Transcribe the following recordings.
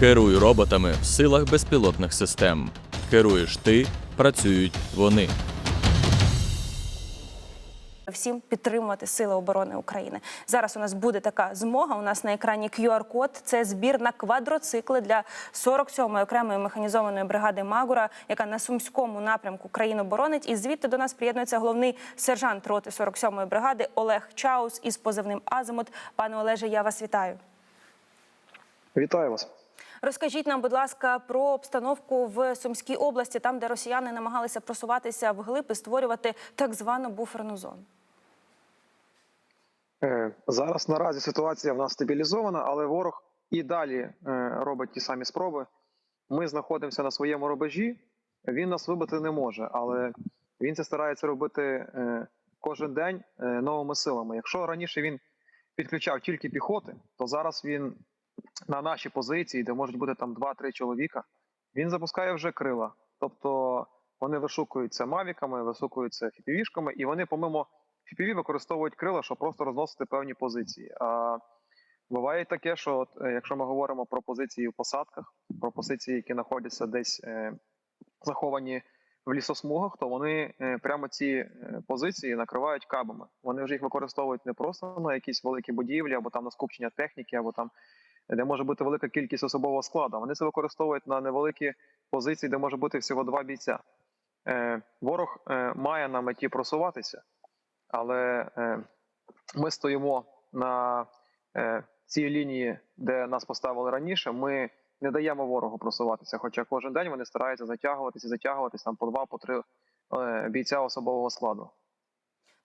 Керуй роботами в силах безпілотних систем. Керуєш ти, працюють вони. всім підтримувати Сили оборони України. Зараз у нас буде така змога. У нас на екрані QR-код. Це збір на квадроцикли для 47-ї окремої механізованої бригади Магура, яка на сумському напрямку країну боронить. І звідти до нас приєднується головний сержант роти 47-ї бригади Олег Чаус із позивним Азимут. Пане Олеже, я вас вітаю. Вітаю вас. Розкажіть нам, будь ласка, про обстановку в Сумській області, там, де росіяни намагалися просуватися вглиб і створювати так звану буферну зону. Е, Зараз наразі ситуація в нас стабілізована, але ворог і далі е, робить ті самі спроби. Ми знаходимося на своєму рубежі. Він нас вибити не може, але він це старається робити е, кожен день новими силами. Якщо раніше він підключав тільки піхоти, то зараз він на наші позиції, де можуть бути там 2-3 чоловіка, він запускає вже крила. Тобто вони вишукуються мавіками, вишукуються фіпівішками, і вони, помимо FPV використовують крила, щоб просто розносити певні позиції. А буває таке, що от, е, якщо ми говоримо про позиції в посадках, про позиції, які знаходяться десь е, заховані в лісосмугах, то вони е, прямо ці е, позиції накривають кабами. Вони вже їх використовують не просто на якісь великі будівлі, або там на скупчення техніки, або там де може бути велика кількість особового складу. Вони це використовують на невеликі позиції, де може бути всього два бійця. Е, ворог е, має на меті просуватися, але е, ми стоїмо на цій лінії, де нас поставили раніше. Ми не даємо ворогу просуватися. Хоча кожен день вони стараються затягуватися, затягуватися там по два, по три бійця особового складу.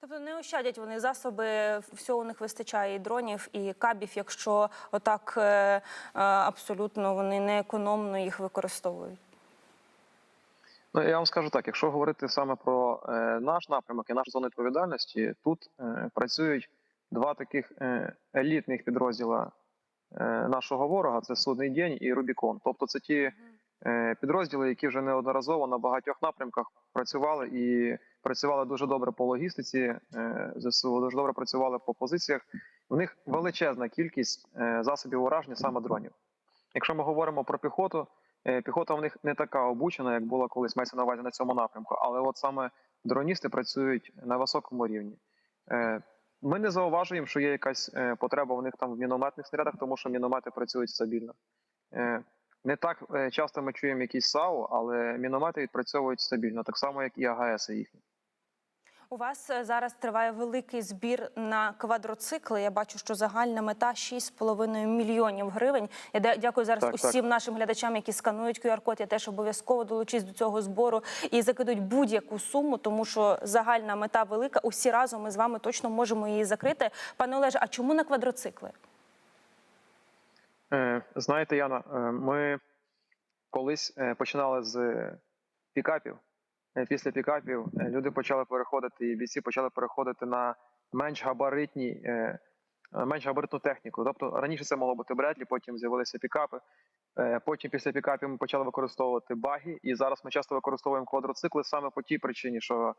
Тобто не ощадять вони засоби, всього у них вистачає і дронів, і кабів, якщо отак е, е, абсолютно вони не економно їх використовують. Ну, я вам скажу так: якщо говорити саме про е, наш напрямок і нашу зону відповідальності, тут працюють два таких елітних підрозділа нашого ворога: це Судний день і Рубікон. Тобто, це ті підрозділи, які вже неодноразово на багатьох напрямках працювали і працювали дуже добре по логістиці. Е, ЗСУ дуже добре працювали по позиціях. У них величезна кількість е, засобів ураження саме дронів. Якщо ми говоримо про піхоту, е, піхота в них не така обучена, як була колись мається на увазі на цьому напрямку. Але от саме дроністи працюють на високому рівні. Ми не зауважуємо, що є якась потреба в них там в мінометних снарядах, тому що міномети працюють стабільно. Не так часто ми чуємо якісь САУ, але міномети відпрацьовують стабільно, так само, як і АГС їхні. У вас е, зараз триває великий збір на квадроцикли. Я бачу, що загальна мета 6,5 мільйонів гривень. Я дякую зараз Так, так. усім нашим глядачам, які сканують QR-код. Я теж обов'язково долучусь до цього збору і закидуть будь-яку суму, тому що загальна мета велика. Усі разом ми з вами точно можемо її закрити. Пане Олеже, а чому на квадроцикли? Е, Знаєте, Яна, е, ми колись починали з пікапів. Е, Після пікапів е, люди почали переходити, і бійці почали переходити на менш габаритні, е, менш габаритну техніку. Тобто раніше це могло бути Бредлі, потім з'явилися пікапи. Потім після пікапів ми почали використовувати баги, і зараз ми часто використовуємо квадроцикли саме по тій причині, що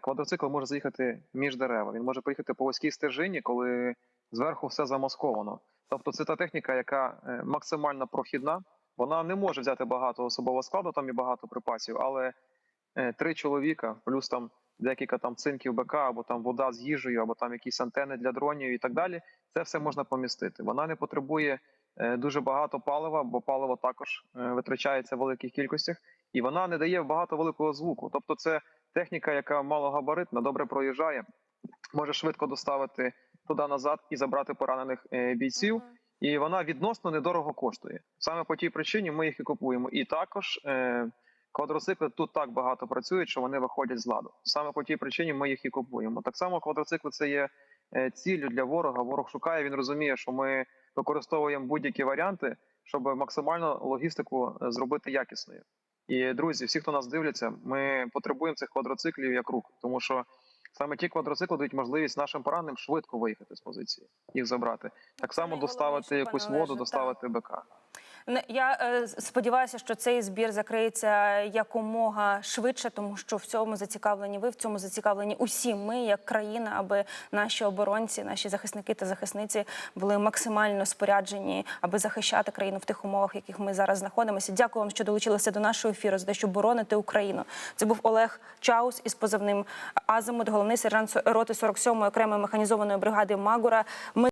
квадроцикл може заїхати між дерева. Він може приїхати по вузькій стежині, коли зверху все замасковано. Тобто, це та техніка, яка максимально прохідна. Вона не може взяти багато особового складу, там і багато припасів, але три чоловіка, плюс там декілька там цинків БК, або там вода з їжею, або там якісь антени для дронів і так далі. Це все можна помістити. Вона не потребує е, дуже багато палива, бо паливо також е, витрачається в великих кількостях, і вона не дає багато великого звуку. Тобто, це техніка, яка малогабаритна, добре проїжджає, може швидко доставити туди назад і забрати поранених е, бійців. І вона відносно недорого коштує. Саме по тій причині ми їх і купуємо. І також е, квадроцикли тут так багато працюють, що вони виходять з ладу. Саме по тій причині ми їх і купуємо. Так само квадроцикли це є е, ціллю для ворога. Ворог шукає. Він розуміє, що ми використовуємо будь-які варіанти, щоб максимально логістику е, зробити якісною. І друзі, всі, хто нас дивляться, ми потребуємо цих квадроциклів як рук, тому що саме ті квадроцикли дають можливість нашим пораненим швидко виїхати з позиції, їх забрати. Так само найголовніше, доставити якусь Олеже, воду, так. доставити БК. Я е, сподіваюся, що цей збір закриється якомога швидше, тому що в цьому зацікавлені ви, в цьому зацікавлені усі ми, як країна, аби наші оборонці, наші захисники та захисниці були максимально споряджені, аби захищати країну в тих умовах, в яких ми зараз знаходимося. Дякую вам, що долучилися до нашого ефіру, за те, що бороните Україну. Це був Олег Чаус із позивним Азимут, головний сержант роти 47-ї окремої механізованої бригади Магура. Ми